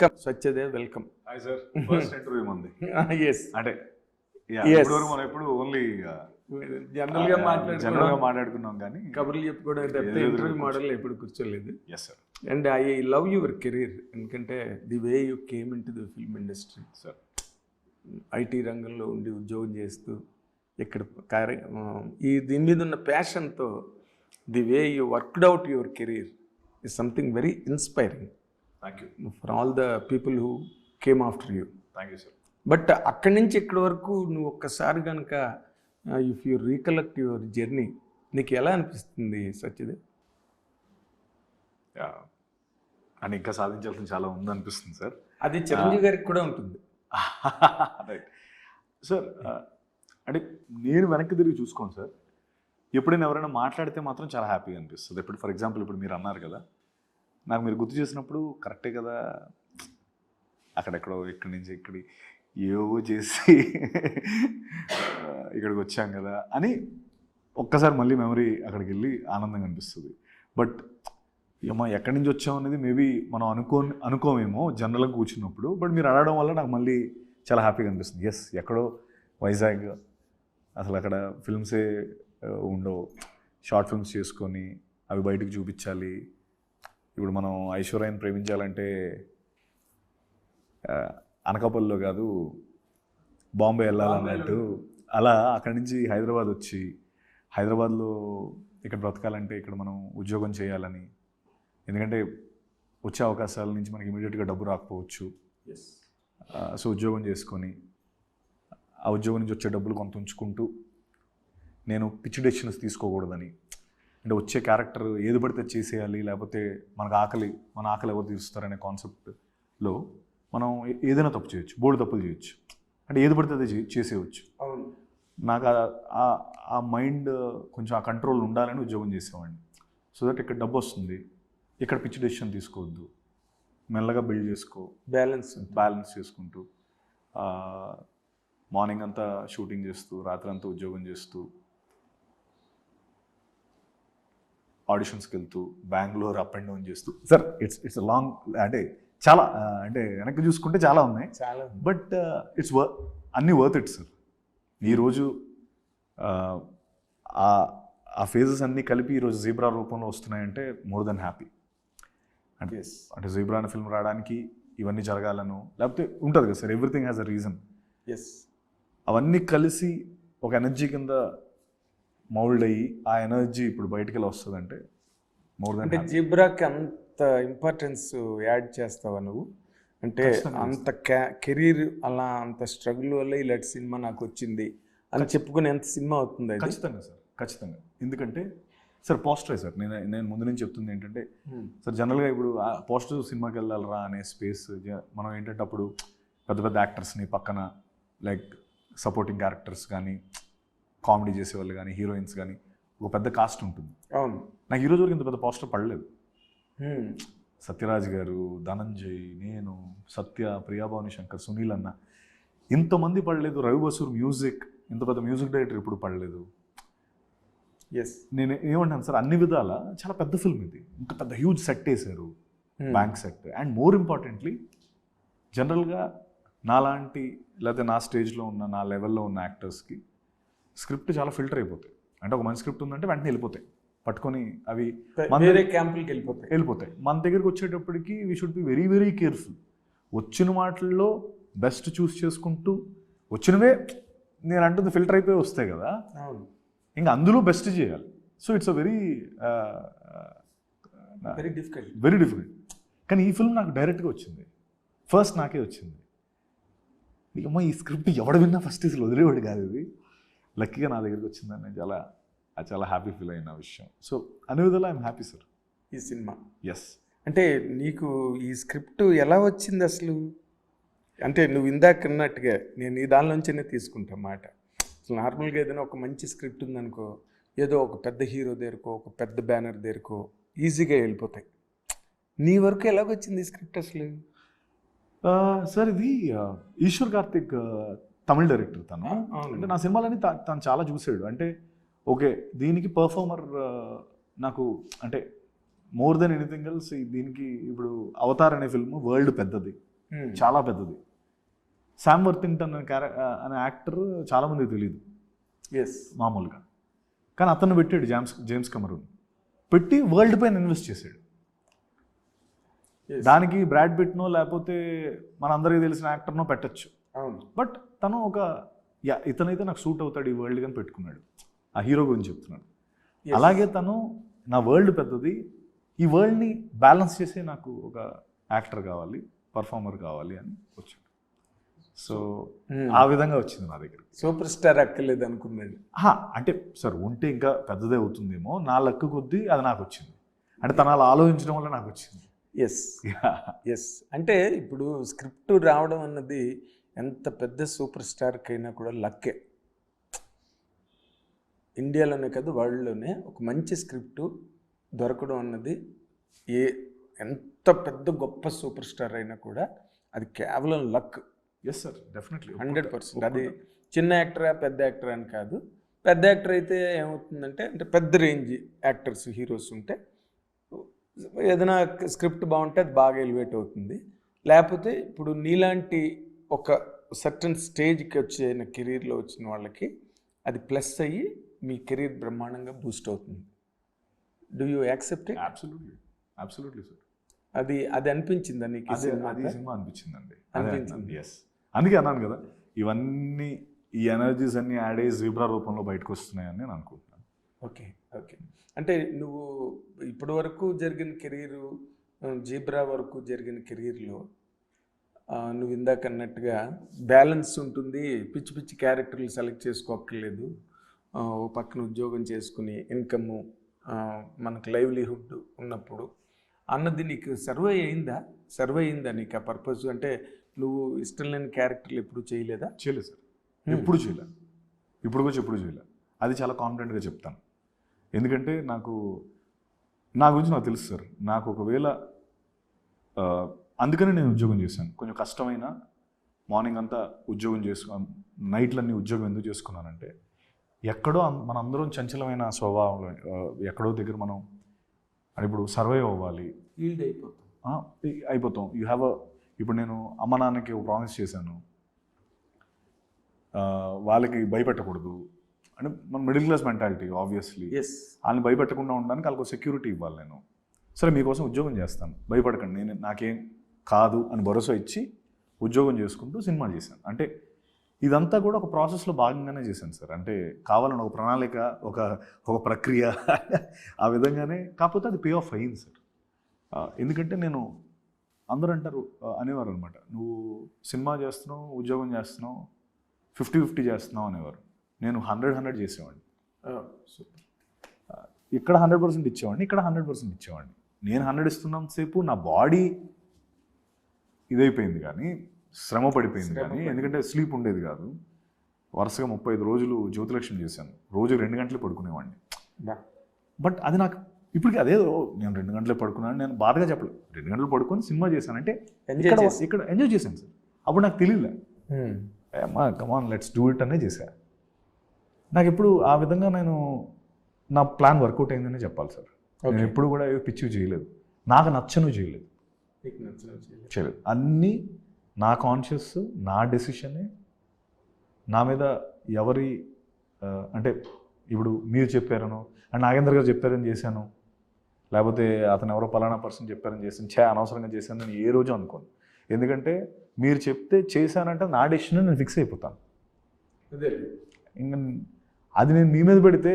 Welcome. Satyadev welcome. Hi sir first interview మంది. Yes అంటే Yes. ఇప్పుడు మనం ఎప్పుడు ఓన్లీ జనరల్గా జనరల్గా మాట్లాడుకున్నాం కానీ కబుర్లు చెప్పుకోవడం తప్పితే ఇంటర్వ్యూ మోడల్ ఎప్పుడు కూర్చోలేదు. Yes sir and I love your career ఎందుకంటే the way you came into the film industry sir IT రంగంలో ఉండి ఉద్యోగం చేస్తూ ఇక్కడ కార్య ఈ దీని మీద ఉన్న ప్యాషన్తో the way you worked out your career is something very inspiring thank you for all the people who came after you thank you sir but అక్కడి నుంచి ఇక్కడి వరకు నువ్వు ఒక్కసారి కనుక if you recollect your journey నీకు ఎలా అనిపిస్తుంది సత్యదేవ్ అని ఇంకా సాధించాల్సిన చాలా ఉంది అనిపిస్తుంది సార్ అది చిరంజీవి గారికి కూడా ఉంటుంది. రైట్ సార్ అంటే నేను వెనక్కి తిరిగి చూసుకోను సార్ ఎప్పుడైనా ఎవరైనా మాట్లాడితే మాత్రం చాలా హ్యాపీగా అనిపిస్తుంది. ఇప్పుడు ఫర్ ఎగ్జాంపుల్ ఇప్పుడు మీరు అన్నారు కదా నాకు మీరు గుర్తు చేసినప్పుడు కరెక్టే కదా. అక్కడెక్కడో ఇక్కడి నుంచి ఇక్కడి ఏవో చేసి ఇక్కడికి వచ్చాం కదా అని ఒక్కసారి మళ్ళీ మెమరీ అక్కడికి వెళ్ళి ఆనందంగా అనిపిస్తుంది. బట్ ఏమో ఎక్కడి నుంచి వచ్చాం అనేది మేబీ మనం అనుకో అనుకోమేమో జనరల్గా కూర్చున్నప్పుడు బట్ మీరు అడగడం వల్ల నాకు మళ్ళీ చాలా హ్యాపీగా అనిపిస్తుంది. ఎస్ ఎక్కడో వైజాగ్ అసలు అక్కడ ఫిల్మ్సే ఉండవు. షార్ట్ ఫిల్మ్స్ చేసుకొని అవి బయటకు చూపించాలి. ఇప్పుడు మనం ఐశ్వర్యాన్ని ప్రేమించాలంటే అనకాపల్లిలో కాదు బాంబే వెళ్ళాలన్నట్టు అలా అక్కడి నుంచి హైదరాబాద్ వచ్చి హైదరాబాద్లో ఇక్కడ బ్రతకాలంటే ఇక్కడ మనం ఉద్యోగం చేయాలని ఎందుకంటే వచ్చే అవకాశాల నుంచి మనకి ఇమీడియట్గా డబ్బు రాకపోవచ్చు. సో ఉద్యోగం చేసుకొని ఆ ఉద్యోగం నుంచి వచ్చే డబ్బులు కొంత ఉంచుకుంటూ నేను పిచ్చి డెసిషన్స్ తీసుకోకూడదని అంటే వచ్చే క్యారెక్టర్ ఏది పడితే చేసేయాలి లేకపోతే మనకు ఆకలి మన ఆకలి ఎవరు తీరుస్తారనే కాన్సెప్ట్లో మనం ఏదైనా తప్పు చేయొచ్చు బోర్డు తప్పులు చేయొచ్చు. అంటే ఏది పడితే అది చేసేయచ్చు. నాకు ఆ- ఆ- ఆ మైండ్ కొంచెం ఆ కంట్రోల్ ఉండాలని ఉద్యోగం చేసేవాడిని. సో దట్ ఇక్కడ డబ్బు వస్తుంది ఇక్కడ పిచ్చి డెసిషన్ తీసుకోవద్దు. మెల్లగా బిల్డ్ చేసుకో బ్యాలెన్స్ బ్యాలెన్స్ చేసుకుంటూ మార్నింగ్ అంతా షూటింగ్ చేస్తూ రాత్రి అంతా ఉద్యోగం చేస్తూ ఆడిషన్స్కి వెళ్తూ బెంగళూరు అప్ అండ్ డౌన్ చేస్తూ. సార్ ఇట్స్ ఇట్స్ లాంగ్ అంటే చాలా అంటే వెనక్కి చూసుకుంటే చాలా ఉన్నాయి. చాలా బట్ ఇట్స్ వర్ అన్నీ వర్త్ ఇట్ సార్ ఈరోజు ఆ, ఫేజెస్ అన్నీ కలిపి ఈరోజు జీబ్రా రూపంలో వస్తున్నాయంటే మోర్ దెన్ హ్యాపీ అంటే ఎస్ అంటే జీబ్రా అనే ఫిల్మ్ రావడానికి ఇవన్నీ జరగాలను లేకపోతే ఉంటుంది కదా sir everything has a reason yes అవన్నీ కలిసి ఒక ఎనర్జీ కింద మౌల్డ్ అయ్యి ఆ ఎనర్జీ ఇప్పుడు బయటికి వెళ్ళి వస్తుందంటే మోర్ దెన్ అంటే జిబ్రాకి అంత ఇంపార్టెన్స్ యాడ్ చేస్తావా నువ్వు? అంటే అంత కెరీర్ అలా అంత స్ట్రగుల్ వల్ల ఇలాంటి సినిమా నాకు వచ్చింది అని చెప్పుకునే ఎంత సినిమా అవుతుంది ఖచ్చితంగా సార్ ఖచ్చితంగా. ఎందుకంటే సార్ పోస్టరే సార్ నేను నేను ముందు నుంచి చెప్తుంది ఏంటంటే. సార్ జనరల్గా ఇప్పుడు పోస్టర్ సినిమాకి వెళ్ళాలరా అనే స్పేస్ మనం ఏంటంటే అప్పుడు పెద్ద పెద్ద యాక్టర్స్ని పక్కన లైక్ సపోర్టింగ్ క్యారెక్టర్స్ కానీ కామెడీ చేసేవాళ్ళు కానీ హీరోయిన్స్ కానీ ఒక పెద్ద కాస్ట్ ఉంటుంది. అవును. నాకు ఈరోజు వరకు ఇంత పెద్ద పోస్టర్ పడలేదు. సత్యరాజ్ గారు ధనంజయ్ నేను సత్య ప్రియాభవాని శంకర్ సునీల్ అన్న ఇంతమంది పడలేదు. రవి బసూర్ మ్యూజిక్ ఇంత పెద్ద మ్యూజిక్ డైరెక్టర్ ఇప్పుడు పడలేదు. ఎస్ నేను ఏమంటాను సార్ అన్ని విధాల చాలా పెద్ద ఫిల్మ్ ఇది. ఇంత పెద్ద హ్యూజ్ సెట్ వేశారు. Bank set and more importantly జనరల్గా నాలాంటి లేకపోతే నా స్టేజ్లో ఉన్న నా లెవెల్లో ఉన్న యాక్టర్స్కి స్క్రిప్ట్ చాలా ఫిల్టర్ అయిపోతాయి. అంటే ఒక మంచి స్క్రిప్ట్ ఉందంటే వెంటనే వెళ్ళిపోతాయి. పట్టుకొని అవి మన వేరే క్యాంపులకి వెళ్ళిపోతాయి. వెళ్ళిపోతాయి. మన దగ్గరికి వచ్చేటప్పటికి we should be very very careful వచ్చిన వాటిల్లో బెస్ట్ చూస్ చేసుకుంటూ వచ్చినవే నేను అంటుంది ఫిల్టర్ అయిపోయి వస్తాయి కదా. ఇంకా అందులో బెస్ట్ చేయాలి. So it's a very very difficult very different కానీ ఈ ఫిల్మ్ నాకు డైరెక్ట్గా వచ్చింది. ఫస్ట్ నాకే వచ్చింది. అమ్మ ఈ స్క్రిప్ట్ ఎవడు విన్నా ఫస్ట్ అసలు వదిలేవాడు కాదు ఇది. లక్కీగా నా దగ్గరికి వచ్చిందని నేను చాలా చాలా హ్యాపీ ఫీల్ అయిన విషయం. సో అనే విధంగా ఐఎమ్ హ్యాపీ సార్ ఈ సినిమా? ఎస్ అంటే నీకు ఈ స్క్రిప్ట్ ఎలా వచ్చింది అసలు? అంటే నువ్వు ఇందాక అన్నట్టుగా నేను ఈ దానిలోంచినే తీసుకుంటా మాట. అసలు నార్మల్గా ఏదైనా ఒక మంచి స్క్రిప్ట్ ఉందనుకో ఏదో ఒక పెద్ద హీరో దగ్గరకో ఒక పెద్ద బ్యానర్ దగ్గరకో ఈజీగా వెళ్ళిపోతాయి. నీ వరకు ఎలాగొచ్చింది ఈ స్క్రిప్ట్ అసలు? సార్ ఇది ఈశ్వర్ కార్తిక్ తమిళ డైరెక్టర్ తను. అంటే నా సినిమాలని తా- తను చాలా చూసాడు. అంటే ఓకే దీనికి పర్ఫార్మర్ నాకు అంటే మోర్ దెన్ ఎనీథింగ్ ఎల్స్ దీనికి ఇప్పుడు అవతార్ అనే ఫిల్మ్ వరల్డ్ పెద్దది. చాలా పెద్దది. శామ్ వర్తింగ్టన్ అనే క్యారె అనే యాక్టర్ చాలా మందికి తెలియదు ఎస్ మామూలుగా. కానీ అతను పెట్టాడు జేమ్స్ జేమ్స్ కమరూన్ పెట్టి వరల్డ్ పైన ఇన్వెస్ట్ చేశాడు. దానికి బ్రాడ్ పిట్నో లేకపోతే మనందరికీ తెలిసిన యాక్టర్నో పెట్టచ్చు. బట్ తను ఒక యా ఇతనైతే నాకు సూట్ అవుతాడు ఈ వరల్డ్ అని పెట్టుకున్నాడు. ఆ హీరో గురించి చెప్తున్నాడు. అలాగే తను నా వరల్డ్ పెద్దది. ఈ వరల్డ్ని బ్యాలెన్స్ చేసే నాకు ఒక యాక్టర్ కావాలి పర్ఫార్మర్ కావాలి అని వచ్చాడు. So Hmm. ఆ విధంగా వచ్చింది నా దగ్గర. సూపర్ స్టార్ అక్కర్లేదు అనుకున్నాడు అంటే సార్ ఉంటే ఇంకా పెద్దదే అవుతుందేమో నా లెక్క కొద్దీ అది నాకు వచ్చింది. అంటే తను అలా ఆలోచించడం వల్ల నాకు వచ్చింది. ఎస్ ఎస్ అంటే ఇప్పుడు స్క్రిప్ట్ రావడం అన్నది ఎంత పెద్ద సూపర్ స్టార్కి అయినా కూడా లక్కే. ఇండియాలోనే కాదు వరల్డ్లోనే ఒక మంచి స్క్రిప్ట్ దొరకడం అన్నది ఏ ఎంత పెద్ద గొప్ప సూపర్ స్టార్ అయినా కూడా అది కేవలం luck. Yes sir definitely hundred percent. అది చిన్న యాక్టరా పెద్ద యాక్టర్ అని కాదు. పెద్ద యాక్టర్ అయితే ఏమవుతుందంటే అంటే పెద్ద రేంజ్ యాక్టర్స్ హీరోస్ ఉంటే ఏదైనా స్క్రిప్ట్ బాగుంటే అది బాగా ఎలివేట్ అవుతుంది. లేకపోతే ఇప్పుడు నీలాంటి ఒక సర్టన్ స్టేజ్కి వచ్చిన కెరీర్లో వచ్చిన వాళ్ళకి అది ప్లస్ అయ్యి మీ కెరీర్ బ్రహ్మాండంగా బూస్ట్ అవుతుంది. Do you accept absolutely absolutely sir అది అది అనిపించిందా నీకు అది సినిమా అనిపించిందండి. అనిపించింది. ఎస్ అందుకే అన్నాను కదా ఇవన్నీ ఈ ఎనర్జీస్ అన్ని యాడ్ అయ్యి జీబ్రా రూపంలో బయటకు వస్తున్నాయని నేను అనుకుంటున్నాను. Okay okay. అంటే నువ్వు ఇప్పటి వరకు జరిగిన కెరీరు జీబ్రా వరకు జరిగిన కెరీర్లో నువ్వు ఇందాక అన్నట్టుగా బ్యాలెన్స్ ఉంటుంది. పిచ్చి పిచ్చి క్యారెక్టర్లు సెలెక్ట్ చేసుకోక్కర్లేదు. ఓ పక్కన ఉద్యోగం చేసుకుని ఇన్కమ్ మనకు లైవ్లీహుడ్ ఉన్నప్పుడు అన్నది నీకు సర్వే అయిందా? సర్వే అయిందా నీకు ఆ పర్పస్? అంటే నువ్వు ఇష్టం లేని క్యారెక్టర్లు ఎప్పుడు చేయలేదా? చేయలేదు సార్. ఎప్పుడు చేయలేదు ఇప్పుడు వచ్చి ఎప్పుడు చేయలేదు అది చాలా కాన్ఫిడెంట్గా చెప్తాను. ఎందుకంటే నాకు నా గురించి నాకు తెలుసు సార్. నాకు ఒకవేళ అందుకనే నేను ఉద్యోగం చేశాను. కొంచెం కష్టమైన మార్నింగ్ అంతా ఉద్యోగం చేసుకు నైట్లన్నీ ఉద్యోగం ఎందుకు చేసుకున్నానంటే ఎక్కడో అం- మనందరం చంచలమైన స్వభావంలో ఎక్కడో దగ్గర మనం అంటే ఇప్పుడు సర్వైవ్ అవ్వాలి. ఈల్డ్ అయిపోతాం. అయిపోతాం. యూ హ్యావ్ అ ఇప్పుడు నేను అమ్మ నాన్నకి ఒక ప్రామిస్ చేశాను. ఆ, వాళ్ళకి భయపెట్టకూడదు. అంటే మన middle class mentality obviously yes వాళ్ళని భయపెట్టకుండా ఉండడానికి వాళ్ళకి సెక్యూరిటీ ఇవ్వాలి నేను. సరే మీకోసం ఉద్యోగం చేస్తాను. భయపడకండి. నేను నాకేం కాదు అని భరోసా ఇచ్చి ఉద్యోగం చేసుకుంటూ సినిమా చేశాను. అంటే ఇదంతా కూడా ఒక ప్రాసెస్లో భాగంగానే చేశాను సార్. అంటే కావాలని ఒక ప్రణాళిక ఒక ఒక ప్రక్రియ ఆ విధంగానే కాకపోతే అది పే ఆఫ్ అయింది సార్. ఎందుకంటే నేను అందరూ అంటారు అనేవారు అనమాట నువ్వు సినిమా చేస్తున్నావు ఉద్యోగం చేస్తున్నావు ఫిఫ్టీ ఫిఫ్టీ చేస్తున్నావు అనేవారు. నేను హండ్రెడ్ హండ్రెడ్ చేసేవాడిని. ఇక్కడ హండ్రెడ్ పర్సెంట్ ఇచ్చేవాడిని ఇక్కడ హండ్రెడ్ పర్సెంట్ ఇచ్చేవాడిని. నేను హండ్రెడ్ ఇస్తున్నంత సేపు నా బాడీ ఇదైపోయింది కానీ శ్రమ పడిపోయింది కానీ. ఎందుకంటే స్లీప్ ఉండేది కాదు. వరుసగా ముప్పై ఐదు రోజులు జ్యోతిలక్ష్మి చేశాను. రోజు రెండు గంటలు పడుకునేవాడిని. బట్ అది నాకు ఇప్పటికి అదే నేను రెండు గంటలే పడుకున్నాను నేను బాధగా చెప్పలేదు. రెండు గంటలు పడుకొని సినిమా చేశాను అంటే ఎంజాయ్ ఇక్కడ ఇక్కడ ఎంజాయ్ చేశాను సార్. అప్పుడు నాకు తెలియలే కమాన్ లెట్స్ డూ ఇట్ అనే చేశా. నాకు ఎప్పుడు ఆ విధంగా నేను నా ప్లాన్ వర్కౌట్ అయిందనే చెప్పాలి సార్. నేను ఎప్పుడు కూడా ఏవో పిచ్చివి చేయలేదు. నాకు నచ్చను చేయలేదు. చేయలేదు. అన్నీ నా కాన్షియస్ నా డెసిషనే నా మీద ఎవరి అంటే ఇప్పుడు మీరు చెప్పారను అండ్ నాగేంద్ర గారు చెప్పారని చేశాను. లేకపోతే అతను ఎవరో పలానా పర్సన్ చెప్పారని చేశాను. చే అనవసరంగా చేశాను నేను ఏ రోజు అనుకోను. ఎందుకంటే మీరు చెప్తే చేశానంటే నా డెసిషన్ నేను ఫిక్స్ అయిపోతాను. అదే. ఇంకా అది నేను మీ మీద పెడితే